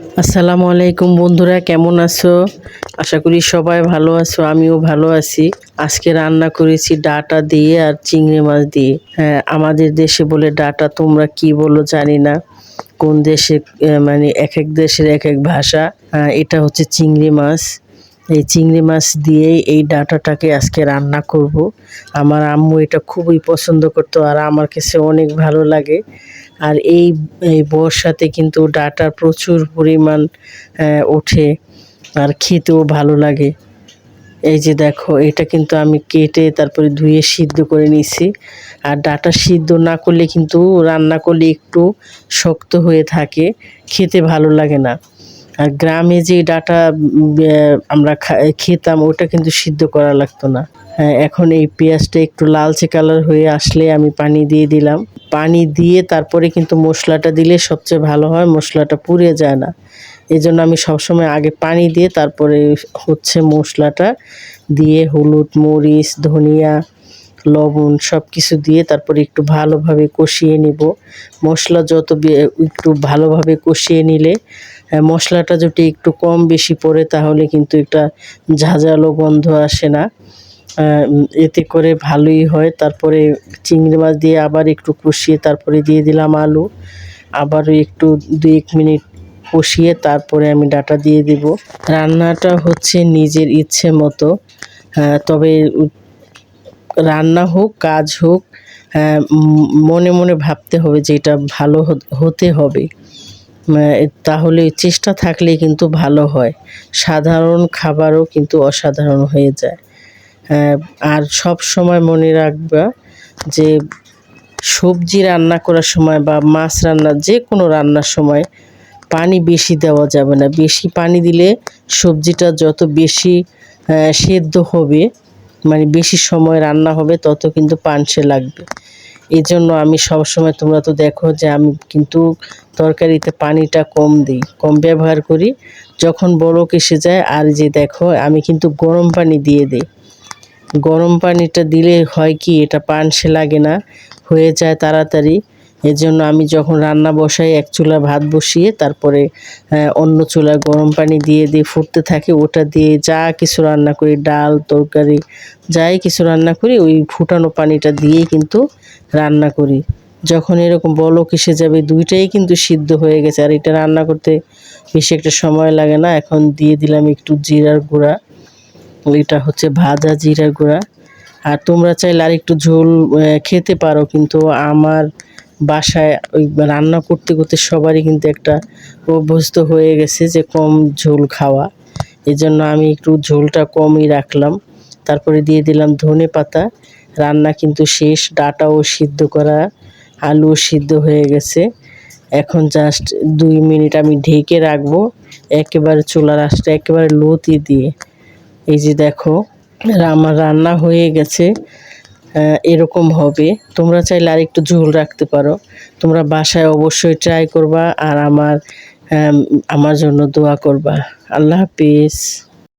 আসসালামু আলাইকুম বন্ধুরা কেমন আছো? আশা করি সবাই ভালো আছো আমিও ভালো আছি। আজকে রান্না করেছি ডাটা দিয়ে আর চিংড়ি মাছ দিয়ে। হ্যাঁ আমাদের দেশে বলে ডাটা তোমরা কি বলো জানি না। কোন দেশে মানে এক এক দেশের এক এক ভাষা। আহ, এটা হচ্ছে চিংড়ি মাছ। এই চিংড়ি মাছ দিয়েই এই ডাটাটাকে আজকে রান্না করব। আমার আম্মু এটা খুবই পছন্দ করতো আর আমার কাছে অনেক ভালো লাগে। আর এই এই বর্ষাতে কিন্তু ডাটা প্রচুর পরিমাণ ওঠে আর খেতেও ভালো লাগে। এই যে দেখো, এটা কিন্তু আমি কেটে তারপরে ধুয়ে সিদ্ধ করে নিয়েছি। আর ডাটা সিদ্ধ না করলে কিন্তু রান্না করলে একটু শক্ত হয়ে থাকে, খেতে ভালো লাগে না। গ্রামে যে ডাটা আমরা খেতাম, ওটা কিন্তু সিদ্ধ করা লাগতো না। হ্যাঁ এখন এই পেঁয়াজটা একটু লালচে কালার হয়ে আসলে আমি পানি দিয়ে দিলাম। পানি দিয়ে তারপরে কিন্তু মশলাটা দিলে সবচেয়ে ভালো হয়, মশলাটা পুড়ে যায় না। এই জন্য আমি সবসময় আগে পানি দিয়ে তারপরে হচ্ছে মশলাটা দিয়ে হলুদ, মরিচ, ধনিয়া লবণ সব কিছু দিয়ে তারপরে একটু ভালোভাবে কষিয়ে নিব। মশলা যত একটু ভালোভাবে কষিয়ে নিলে মশলাটা যদি একটু কম বেশি পড়ে তাহলে কিন্তু একটা ঝাঁঝালো গন্ধ আসে না। এতে করে ভালোই হয়। তারপরে চিংড়ি মাছ দিয়ে আবার একটু কষিয়ে তারপরে দিয়ে দিলাম আলু। আবারও একটু দুই এক মিনিট কষিয়ে তারপরে আমি ডাটা দিয়ে দিব। রান্নাটা হচ্ছে নিজের ইচ্ছে মতো। তবে রান্না হোক, কাজ হোক মনে মনে ভাবতে হবে যে এটা ভালো হতে হবে। তাহলে চেষ্টা থাকলে কিন্তু ভালো হয়। সাধারণ খাবারও কিন্তু অসাধারণ হয়ে যায়। আর সব সময় মনে রাখবা যে সবজি রান্না করার সময় বা মাছ রান্না, যে কোনো রান্নার সময় পানি বেশি দেওয়া যাবে না। বেশি পানি দিলে সবজিটা যত বেশি সেদ্ধ হবে মানে বেশি সময় রান্না হবে, তত কিন্তু পানসে লাগবে। এই জন্য আমি সবসময় তোমরা তো দেখো যে আমি কিন্তু তরকারিতে পানিটা কম দিই, কম ব্যবহার করি। যখন বড় এসে যায়, আর যে দেখো, আমি কিন্তু গরম পানি দিয়ে দিই। গরম পানিটা দিলে হয় কি, এটা পানসে লাগে না, হয়ে যায় তাড়াতাড়ি। এজন্য আমি যখন রান্না বসাই, এক চুলা ভাত বসিয়ে তারপরে অন্য চুলায় গরম পানি দিয়ে দিয়ে ফুটতে থাকে, ওটা দিয়ে যা কিছু রান্না করি, ডাল, তরকারি, যাই কিছু রান্না করি, ওই ফুটানো পানিটা দিয়েই কিন্তু রান্না করি। যখন এরকম বলক এসে যাবে, দুইটাই কিন্তু সিদ্ধ হয়ে গেছে। আর এটা রান্না করতে বেশি একটা সময় লাগে না। এখন দিয়ে দিলাম একটু জিরার গুঁড়া। এটা হচ্ছে ভাজা জিরার গুঁড়া। আর তোমরা চাইলে আর একটু ঝোল খেতে পারো। কিন্তু আমার বাসায় ওই রান্না করতে করতে সবারই কিন্তু একটা অভ্যস্ত হয়ে গেছে যে কম ঝোল খাওয়া। এই জন্য আমি একটু ঝোলটা কমই রাখলাম। তারপরে দিয়ে দিলাম ধনে পাতা। রান্না কিন্তু শেষ। ডাটাও সিদ্ধ করা, আলুও সিদ্ধ হয়ে গেছে। এখন জাস্ট দুই মিনিট আমি ঢেকে রাখব একেবারে চুলার আঁচটা একেবারে লোতি দিয়ে। এই যে দেখো, আমার রান্না হয়ে গেছে। এরকম হবে। তোমরা চাইলে আর একটু ঝোল রাখতে পারো। তোমরা বাসায় অবশ্যই ট্রাই করবা আর আমার আমার জন্য দোয়া করবা। আল্লাহ হাফিজ।